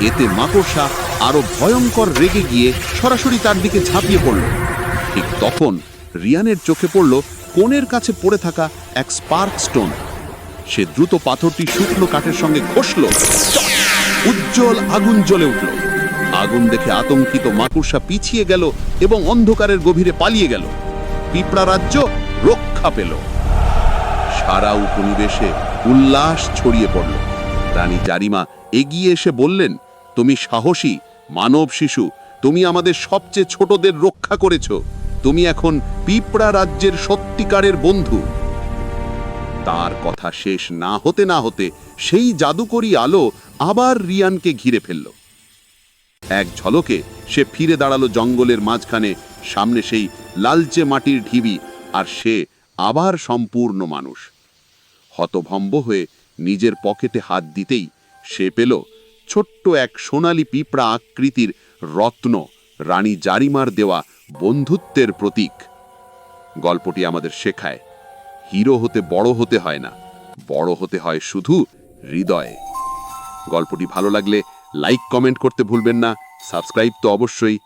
এতে মাকড়সা আরও ভয়ঙ্কর রেগে গিয়ে সরাসরি তার দিকে ঝাঁপিয়ে পড়ল। ঠিক তখন রিয়ানের চোখে পড়ল কোণের কাছে পড়ে থাকা এক স্পার্ক স্টোন। সে দ্রুত পাথরটি শুকনো কাঠের সঙ্গে ঘষল। উজ্জ্বল আগুন জ্বলে উঠল। আগুন দেখে আতঙ্কিত মাকুড়সা পিছিয়ে গেল এবং অন্ধকারের গভীরে পালিয়ে গেল। পিঁপড়া রাজ্য রক্ষা পেল। সারা উপনিবেশে উল্লাস ছড়িয়ে পড়ল। রানী জারিমা এগিয়ে এসে বললেন তুমি সাহসী, মানব শিশু, তুমি আমাদের সবচেয়ে ছোটদের রক্ষা করেছ। তুমি এখন পিঁপড়া রাজ্যের সত্যিকারের বন্ধু। তার কথা শেষ না হতে না হতে সেই জাদুকরি আলো আবার রিয়ানকে ঘিরে ফেলল। এক ঝলকে সে ফিরে দাঁড়াল জঙ্গলের মাঝখানে, সামনে সেই লালচে মাটির ঢিবি, আর সে আবার সম্পূর্ণ মানুষ। হতভম্ব হয়ে নিজের পকেটে হাত দিতেই সে পেল ছোট্ট এক সোনালি পিঁপড়া আকৃতির রত্ন রানী জারিমার দেওয়া বন্ধুত্বের প্রতীক। গল্পটি আমাদের শেখায়, হিরো হতে বড় হতে হয় না, বড় হতে হয় শুধু হৃদয়ে। গল্পটি ভালো লাগলে লাইক, কমেন্ট করতে ভুলবেন না, সাবস্ক্রাইব তো অবশ্যই।